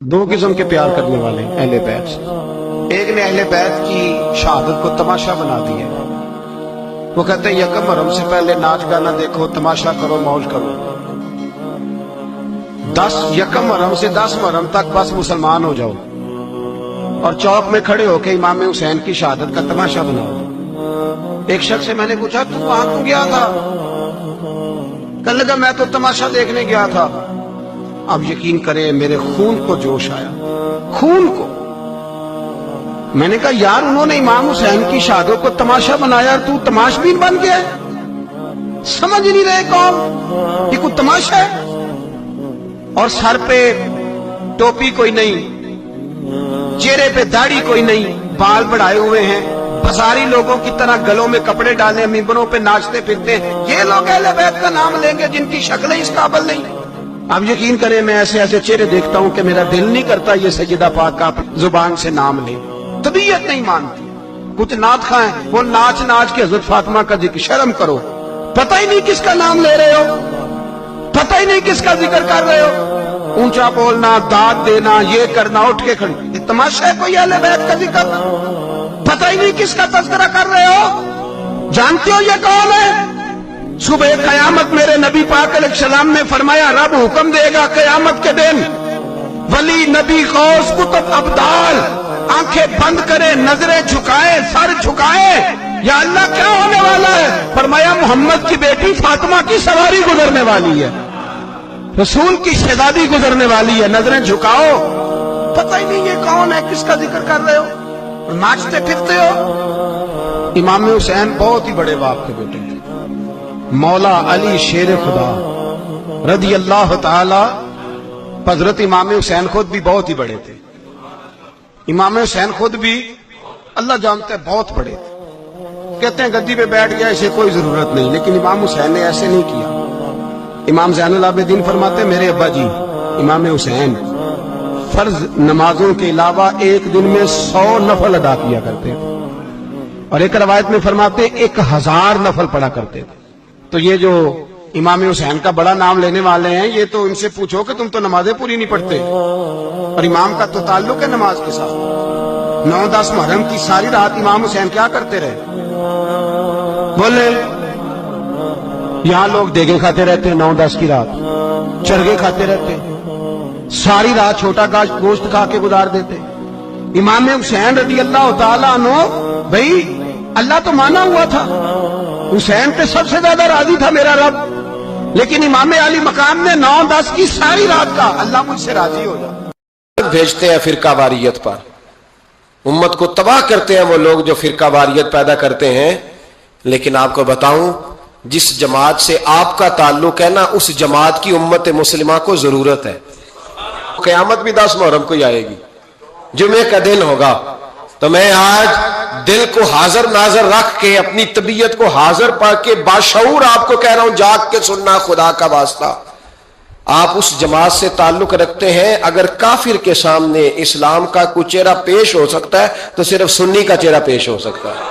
دو قسم کے پیار کرنے والے اہل بیت۔ سے ایک نے اہل بیت کی شہادت کو تماشا بنا دیا وہ کہتے ہیں یکم حرم سے پہلے ناچ گانا دیکھو، تماشا کرو، موج کرو۔ دس یکم حرم سے دس محرم تک بس مسلمان ہو جاؤ۔ اور چوک میں کھڑے ہو کے امام حسین کی شہادت کا تماشا بناؤ۔ ایک شخص سے میں نے پوچھا، تو وہاں کیوں گیا تھا؟ کہنے لگا، میں تو تماشا دیکھنے گیا تھا۔ اب یقین کریں میرے خون کو جوش آیا۔ خون کو؟ میں نے کہا، یار، انہوں نے امام حسین کی شہادت کو تماشا بنایا اور تو تماش بین بن گیا سمجھ نہیں رہے کون یہ کوئی تماشا ہے۔ اور سر پہ ٹوپی کوئی نہیں، چہرے پہ داڑھی کوئی نہیں، بال بڑھائے ہوئے ہیں۔ بازاری لوگوں کی طرح گلوں میں کپڑے ڈالے، ممبروں پہ ناچتے پھرتے ہیں۔ یہ لوگ اہل بیت کا نام لیں گے جن کی شکلیں اس قابل نہیں۔ اب یقین کریں میں ایسے ایسے چہرے دیکھتا ہوں کہ میرا دل نہیں کرتا یہ سیدہ پاک کا زبان سے نام لے طبیعت نہیں مانتی۔ کچھ نعت خائیں وہ ناچ ناچ کے حضرت فاطمہ کا ذکر، شرم کرو۔ پتہ ہی نہیں کس کا نام لے رہے ہو۔ پتہ ہی نہیں کس کا ذکر کر رہے ہو۔ اونچا بولنا، داد دینا، یہ کرنا، اٹھ کے کھڑی تماشا ہے کوئی اہل بیت کا ذکر؟ پتہ ہی نہیں کس کا تذکرہ کر رہے ہو۔ جانتے ہو یہ کون ہے؟ صبح قیامت میرے نبی پاک علیہ السلام نے فرمایا، رب حکم دے گا قیامت کے دن۔ ولی نبی غوث کتب ابدال، آنکھیں بند کرے نظریں جھکائے سر جھکائے یا اللہ، کیا ہونے والا ہے؟ فرمایا، محمد کی بیٹی فاطمہ کی سواری گزرنے والی ہے۔ رسول کی شہزادی گزرنے والی ہے۔ نظریں جھکاؤ۔ پتہ ہی نہیں یہ کون ہے، کس کا ذکر کر رہے ہو؟ ناچتے پھرتے ہو۔ امام حسین بہت ہی بڑے باپ کے بیٹے تھے مولا علی شیر خدا رضی اللہ تعالی حضرت امام حسین خود بھی بہت ہی بڑے تھے۔ امام حسین خود بھی اللہ جانتے بہت بڑے تھے۔ کہتے ہیں گدی پہ بیٹھ گیا، اسے کوئی ضرورت نہیں۔ لیکن امام حسین نے ایسے نہیں کیا۔ امام زین العابدین فرماتے ہیں، میرے ابا جی امام حسین، فرض نمازوں کے علاوہ ایک دن میں سو نفل ادا کیا کرتے تھے۔ اور ایک روایت میں فرماتے ہیں، ایک ہزار نفل پڑا کرتے تھے۔ تو یہ جو امام حسین کا بڑا نام لینے والے ہیں، یہ تو ان سے پوچھو کہ تم تو نمازیں پوری نہیں پڑھتے۔ اور امام کا تو تعلق ہے نماز کے ساتھ۔ نو دس محرم کی ساری رات امام حسین کیا کرتے رہے؟ بولے، یہاں لوگ دیگے کھاتے رہتے ہیں نو دس کی رات۔ چرگے کھاتے رہتے ہیں۔ ساری رات چھوٹا گوشت کھا کے گزار دیتے۔ امام حسین رضی اللہ تعالیٰ عنہ، بھائی، اللہ تو مانا ہوا تھا۔ حسین پہ سب سے زیادہ راضی تھا میرا رب۔ لیکن امام علی مقام نے نو دس کی ساری رات کا اللہ مجھ سے راضی ہو جا بھیجتے ہیں فرقہ واریت پر۔ امت کو تباہ کرتے ہیں وہ لوگ جو فرقہ واریت پیدا کرتے ہیں۔ لیکن آپ کو بتاؤں، جس جماعت سے آپ کا تعلق ہے نا، اس جماعت کی امت مسلمہ کو ضرورت ہے۔ قیامت بھی دس محرم کو ہی آئے گی۔ جمعے کا دن ہوگا۔ تو میں آج دل کو حاضر ناظر رکھ کے، اپنی طبیعت کو حاضر پا کے، باشعور آپ کو کہہ رہا ہوں، جاگ کے سننا خدا کا واسطہ۔ آپ اس جماعت سے تعلق رکھتے ہیں، اگر کافر کے سامنے اسلام کا کوئی چہرہ پیش ہو سکتا ہے، تو صرف سنی کا چہرہ پیش ہو سکتا ہے۔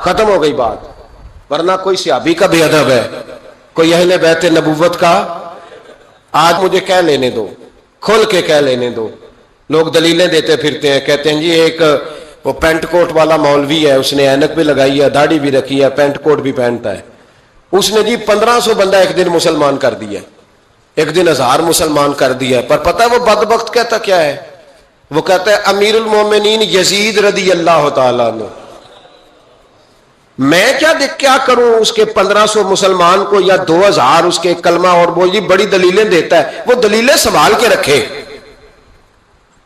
ختم ہو گئی بات۔ ورنہ کوئی سیابی کا بھی ادب ہے، کوئی اہل بیت نبوت کا۔ آج مجھے کہہ لینے دو، کھل کے کہہ لینے دو۔ لوگ دلیلیں دیتے پھرتے ہیں، کہتے ہیں جی ایک وہ پینٹ کوٹ والا مولوی ہے، اس نے اینک بھی لگائی ہے، داڑھی بھی رکھی ہے، پینٹ کوٹ بھی پہنتا ہے۔ اس نے جی پندرہ سو بندہ ایک دن مسلمان کر دیا ایک دن ہزار مسلمان کر دیا پر پتہ وہ بد بخت کہتا کیا ہے؟ وہ کہتا ہے، امیر المومنین یزید رضی اللہ تعالیٰ نے میں کیا دیکھ کیا کروں؟ اس کے پندرہ سو مسلمان کو یا دو ہزار اس کے کلمہ اور وہ جی بڑی دلیلیں دیتا ہے۔ وہ دلیلیں سنبھال کے رکھے۔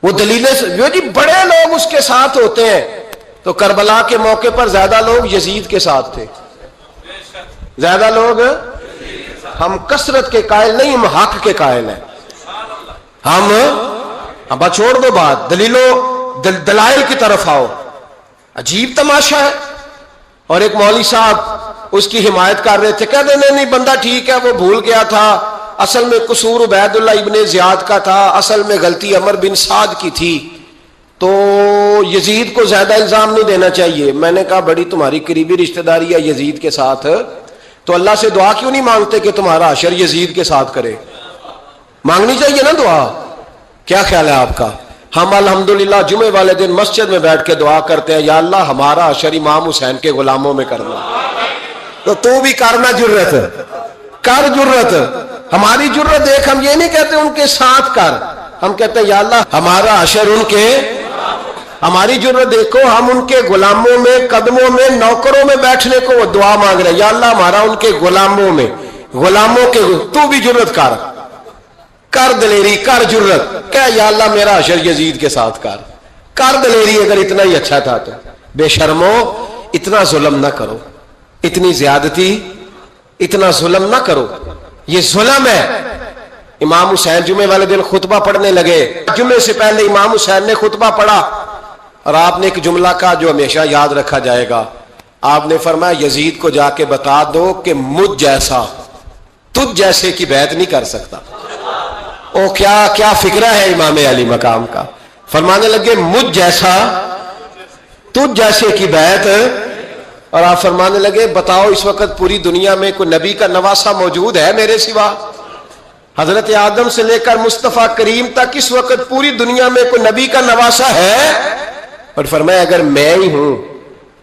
وہ دلیلیں جو جی بڑے لوگ اس کے ساتھ ہوتے ہیں، تو کربلا کے موقع پر زیادہ لوگ یزید کے ساتھ تھے۔ زیادہ لوگ ہم کثرت کے قائل نہیں، ہم حق کے قائل ہیں۔ ہم اب چھوڑ دو بات، دلیلوں دل دلائل کی طرف آؤ۔ عجیب تماشا ہے۔ اور ایک مولوی صاحب اس کی حمایت کر رہے تھے کہتے نہیں نہیں، بندہ ٹھیک ہے، وہ بھول گیا تھا۔ اصل میں قصور عبید اللہ ابن زیاد کا تھا، اصل میں غلطی عمر بن سعد کی تھی۔ تو یزید کو زیادہ الزام نہیں دینا چاہیے۔ میں نے کہا، بڑی تمہاری قریبی رشتہ داری ہے یزید کے ساتھ۔ تو اللہ سے دعا کیوں نہیں مانگتے کہ تمہارا اشر یزید کے ساتھ کرے؟ مانگنی چاہیے نا دعا؟ کیا خیال ہے آپ کا؟ ہم الحمدللہ جمعے والے دن مسجد میں بیٹھ کے دعا کرتے ہیں، یا اللہ ہمارا اشر امام حسین کے غلاموں میں کرنا۔ تو تو بھی کرنا جرت کر جرت ہماری جرت دیکھ، ہم یہ نہیں کہتے ان کے ساتھ کر۔ ہم کہتے ہیں، یا اللہ، ہمارا اشر ان کے۔ ہماری جرت دیکھو، ہم ان کے غلاموں میں، قدموں میں، نوکروں میں بیٹھنے کو وہ دعا مانگ رہے یا اللہ، ہمارا ان کے غلاموں میں۔ غلاموں کے، تو بھی جرت کر۔ کر دلیری، کر جرت۔ کہ یا اللہ، میرا اشر یزید کے ساتھ کر۔ کر دلیری، اگر اتنا ہی اچھا تھا تو۔ بے شرمو اتنا ظلم نہ کرو۔ اتنی زیادتی، اتنا ظلم نہ کرو۔ یہ ظلم ہے۔ امام حسین جمعے والے دن خطبہ پڑھنے لگے۔ جمعے سے پہلے امام حسین نے خطبہ پڑھا اور آپ نے ایک جملہ کہا جو ہمیشہ یاد رکھا جائے گا۔ آپ نے فرمایا، یزید کو جا کے بتا دو کہ مجھ جیسا، تجھ جیسے کی بیعت نہیں کر سکتا۔ او کیا کیا فکرہ ہے امام علی مقام کا؟ فرمانے لگے، مجھ جیسا، تجھ جیسے کی بیعت اور آپ فرمانے لگے، بتاؤ اس وقت پوری دنیا میں کوئی نبی کا نواسا موجود ہے میرے سوا؟ حضرت آدم سے لے کر مصطفیٰ کریم تک اس وقت پوری دنیا میں کوئی نبی کا نواسا ہے؟ اور فرمایا، اگر میں ہی ہوں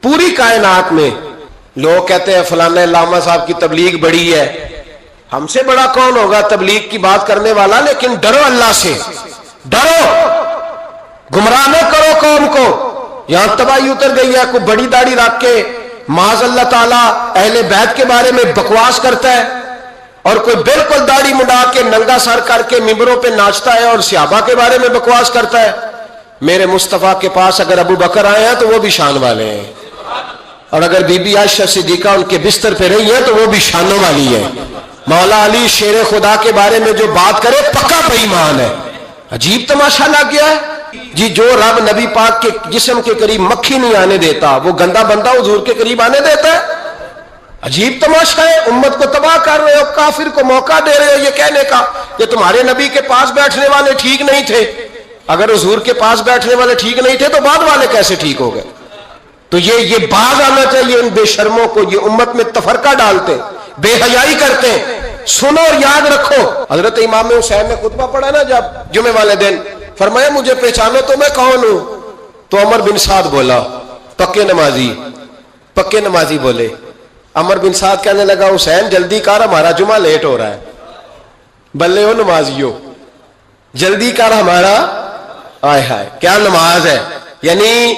پوری کائنات میں، لوگ کہتے ہیں فلانا علامہ صاحب کی تبلیغ بڑی ہے۔ ہم سے بڑا کون ہوگا تبلیغ کی بات کرنے والا؟ لیکن ڈرو اللہ سے۔ ڈرو! گمراہ نہ کرو قوم کو۔ یہاں تباہی اتر گئی ہے، کوئی بڑی داڑھی رکھ کے معاذ اللہ تعالیٰ اہل بیت کے بارے میں بکواس کرتا ہے اور کوئی بالکل داڑھی مڈا کے ننگا سر کر کے ممبروں پہ ناچتا ہے اور سیابا کے بارے میں بکواس کرتا ہے۔ میرے مصطفیٰ کے پاس اگر ابو بکر آئے ہیں تو وہ بھی شان والے ہیں۔ اور اگر بی بی عائشہ صدیقہ ان کے بستر پہ رہی ہے تو وہ بھی شانوں والی ہے مولا علی شیر خدا کے بارے میں جو بات کرے، پکا بےمان ہے۔ عجیب تماشا لگ گیا ہے۔ جی جو رب نبی پاک کے جسم کے قریب مکھی نہیں آنے دیتا، وہ گندا بندہ حضور کے قریب آنے دیتا ہے؟ عجیب تماشا ہے، امت کو تباہ کر رہے ہو، کافر کو موقع دے رہے ہو یہ کہنے کا کہ تمہارے نبی کے پاس بیٹھنے والے ٹھیک نہیں تھے۔ اگر حضور کے پاس بیٹھنے والے ٹھیک نہیں تھے تو بعد والے کیسے ٹھیک ہو گئے؟ تو یہ یہ باز آنا چاہیے ان بے شرموں کو، یہ امت میں تفرقہ ڈالتے بے حیائی کرتے سنو اور یاد رکھو۔ حضرت امام حسین نے خطبہ پڑھا نا جب جمعے والے دن فرمایا، مجھے پہچانو تو میں کون ہوں؟ تو عمر بن سعد بولا، پکے نمازی پکے نمازی بولے۔ عمر بن سعد کہنے لگا، حسین، جلدی کر، ہمارا جمعہ لیٹ ہو رہا ہے۔ بلے ہو نمازیو جلدی کر، ہمارا آئے ہائے۔ کیا نماز ہے؟ یعنی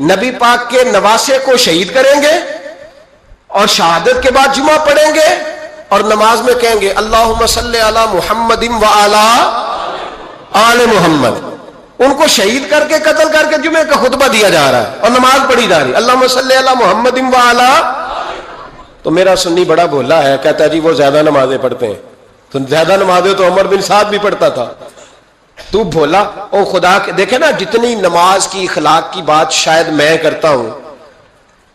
نبی پاک کے نواسے کو شہید کریں گے اور شہادت کے بعد جمعہ پڑھیں گے اور نماز میں کہیں گے اللہ صلی علی محمد و آل محمد۔ ان کو شہید کر کے، قتل کر کے جمعے کا خطبہ دیا جا رہا ہے اور نماز پڑھی جا رہی اللہ صلی علی محمد و تو میرا سنی بڑا بولا ہے، کہتا ہے جی وہ زیادہ نمازیں پڑھتے ہیں۔ تو زیادہ نمازیں تو عمر بن سعد بھی پڑھتا تھا۔ تو بھولا، او خدا کے دیکھے نا جتنی نماز کی، اخلاق کی بات شاید میں کرتا ہوں۔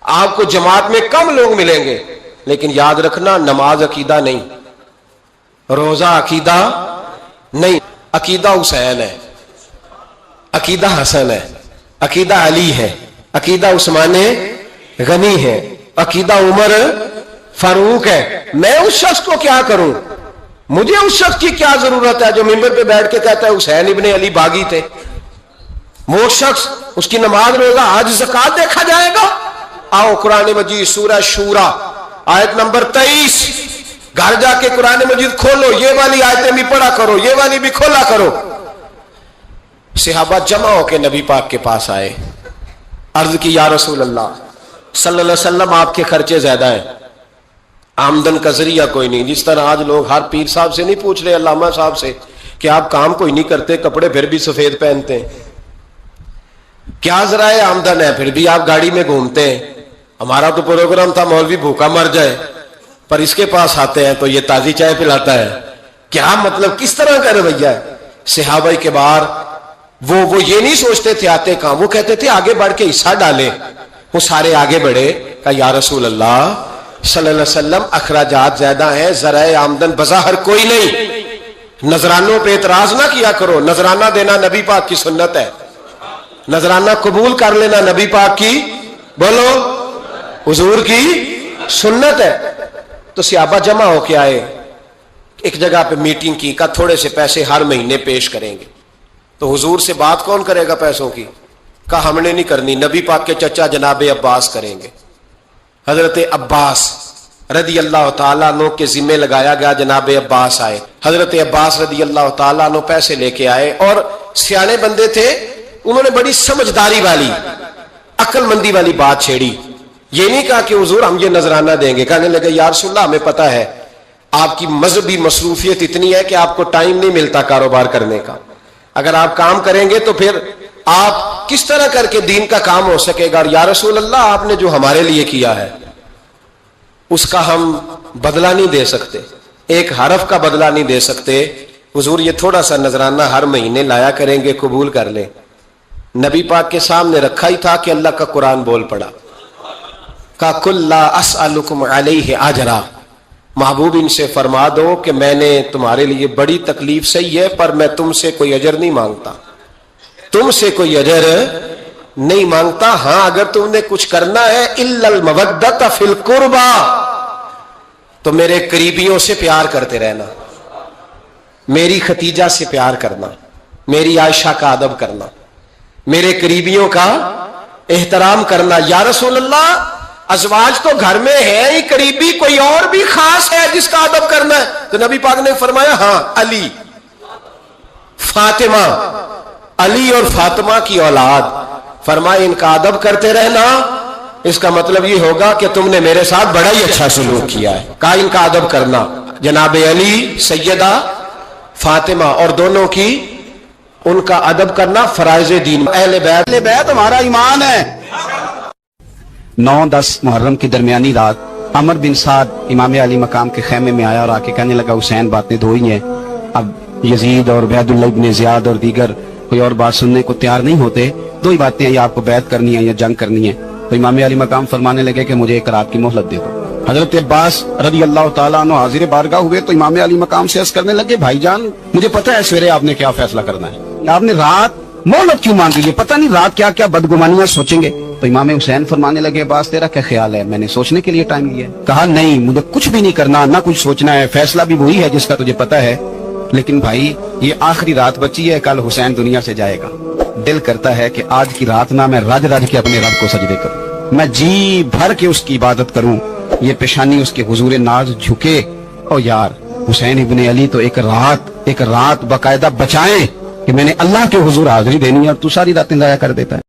آپ کو جماعت میں کم لوگ ملیں گے، لیکن یاد رکھنا نماز عقیدہ نہیں۔ روزہ عقیدہ نہیں۔ عقیدہ حسین ہے، عقیدہ حسن ہے، عقیدہ علی ہے، عقیدہ عثمان غنی ہے، عقیدہ عمر فاروق ہے۔ میں اس شخص کو کیا کروں؟ مجھے اس شخص کی کیا ضرورت ہے جو ممبر پہ بیٹھ کے کہتا ہے حسین ابن علی باغی تھے؟ وہ شخص اس کی نماز روزہ آج زکات دیکھا جائے گا؟ آؤ قرآن مجید سورہ شورا، آیت نمبر تیئیس۔ گھر جا کے قرآن مجید کھولو، یہ والی آیتیں بھی پڑھا کرو، یہ والی بھی کھولا کرو۔ صحابہ جمع ہو کے نبی پاک کے پاس آئے۔ عرض کی، یا رسول اللہ، صلی اللہ علیہ وسلم، آپ کے خرچے زیادہ ہیں۔ آمدن کا ذریعہ کوئی نہیں۔ جس طرح آج لوگ ہر پیر صاحب سے نہیں پوچھ رہے، علامہ صاحب سے، کہ آپ کام کوئی نہیں کرتے، کپڑے پھر بھی سفید پہنتے ہیں۔ کیا ذرائع آمدن ہے پھر بھی آپ گاڑی میں گھومتے ہیں۔ ہمارا تو پروگرام تھا، مولوی بھوکا مر جائے۔ پر اس کے پاس آتے ہیں تو یہ تازی چائے پلاتا ہے۔ کیا مطلب؟ کس طرح کا رویہ ہے؟ صحابہ کے بار وہ وہ یہ نہیں سوچتے تھے آتے کام وہ کہتے تھے آگے بڑھ کے حصہ ڈالے وہ سارے آگے بڑھے۔ کہ یا رسول اللہ، صلی اللہ علیہ وسلم، اخراجات زیادہ ہیں، ذرائع آمدن بظاہر کوئی نہیں۔ نذرانوں پہ اعتراض نہ کیا کرو۔ نذرانہ دینا نبی پاک کی سنت ہے۔ نذرانہ قبول کر لینا نبی پاک کی، بولو، حضور کی سنت ہے۔ تو سیابہ جمع ہو کے آئے۔ ایک جگہ پہ میٹنگ کی کا تھوڑے سے پیسے ہر مہینے پیش کریں گے۔ تو حضور سے بات کون کرے گا پیسوں کی؟ کہا، ہم نے نہیں کرنی، نبی پاک کے چچا جناب عباس کریں گے۔ حضرت عباس رضی اللہ تعالیٰ نو کے ذمے لگایا گیا، جناب عباس آئے۔ حضرت عباس رضی اللہ تعالیٰ نو پیسے لے کے آئے اور سیانے بندے تھے، انہوں نے بڑی سمجھداری والی عقل مندی والی بات چھیڑی۔ یہ نہیں کہا کہ حضور ہم یہ نذرانہ دیں گے۔ کہنے لگے، یا رسول اللہ، ہمیں پتہ ہے، آپ کی مذہبی مصروفیت اتنی ہے کہ آپ کو ٹائم نہیں ملتا کاروبار کرنے کا۔ اگر آپ کام کریں گے تو پھر آپ کس طرح کر کے دین کا کام ہو سکے گا؟ اور یا رسول اللہ، آپ نے جو ہمارے لیے کیا ہے، اس کا ہم بدلہ نہیں دے سکتے۔ ایک حرف کا بدلہ نہیں دے سکتے۔ حضور، یہ تھوڑا سا نذرانہ ہر مہینے لایا کریں گے، قبول کر لیں۔ نبی پاک کے سامنے رکھا ہی تھا کہ اللہ کا قرآن بول پڑا۔ کا کل اسلکم علیہ آجرا محبوب ان سے فرما دو کہ میں نے تمہارے لیے بڑی تکلیف سہی ہے، پر میں تم سے کوئی اجر نہیں مانگتا۔ تم سے کوئی اجر نہیں مانگتا۔ ہاں اگر تم نے کچھ کرنا ہے المبت فل قربا تو میرے قریبیوں سے پیار کرتے رہنا۔ میری ختیجہ سے پیار کرنا۔ میری عائشہ کا ادب کرنا۔ میرے قریبیوں کا احترام کرنا۔ یا رسول اللہ ازواج تو گھر میں ہے ہی قریبی کوئی اور بھی خاص ہے جس کا ادب کرنا ہے؟ تو نبی پاک نے فرمایا ہاں علی۔ فاطمہ۔ علی اور فاطمہ کی اولاد۔ فرمایا، ان کا ادب کرتے رہنا۔ اس کا مطلب یہ ہوگا کہ تم نے میرے ساتھ بڑا ہی اچھا سلوک کیا ہے۔ کا ان کا ادب کرنا؟ جناب علی، سیدہ، فاطمہ اور دونوں کی ان کا ادب کرنا فرائض دین۔ اہل بیت۔ اہل بیت ہمارا ایمان ہے۔ نو دس محرم کی درمیانی رات عمر بن سعد امام علی مقام کے خیمے میں آیا اور آ کے کہنے لگا، حسین، باتیں دھوئی ہیں۔ اب یزید اور بید اللہ ابن زیاد اور دیگر کوئی اور بات سننے کو تیار نہیں ہوتے، دو ہی باتیں یا آپ کو بیعت کرنی ہے یا جنگ کرنی ہے۔ تو امام علی مقام فرمانے لگے کہ مجھے ایک رات کی مہلت دے دو۔ حضرت عباس رضی اللہ تعالیٰ عنہ حاضر بارگاہ ہوئے تو امام علی مقام سے عرض کرنے لگے، بھائی جان، مجھے پتہ ہے سویرے آپ نے کیا فیصلہ کرنا ہے۔ آپ نے رات مہلت کیوں مانگ یہ پتہ نہیں رات کیا کیا بدگمانیاں سوچیں گے۔ تو امام حسین فرمانے لگے باس تیرا کیا خیال ہے؟ میں نے سوچنے کے لیے ٹائم لیا۔ کہا، نہیں، مجھے کچھ بھی نہیں کرنا، نہ کچھ سوچنا ہے، فیصلہ بھی وہی ہے جس کا تجھے پتا ہے۔ لیکن بھائی، یہ آخری رات بچی ہے، کل حسین دنیا سے جائے گا۔ دل کرتا ہے کہ آج کی رات نہ میں رج رج کے اپنے رب کو سجدے کروں۔ میں جی بھر کے اس کی عبادت کروں۔ یہ پیشانی اس کے حضور ناز جھکے۔ اور یار، حسین ابن علی تو ایک رات ایک رات باقاعدہ بچائیں کہ میں نے اللہ کے حضور حاضری دینی ہے اور تو ساری راتیں ضائع کر دیتا ہے۔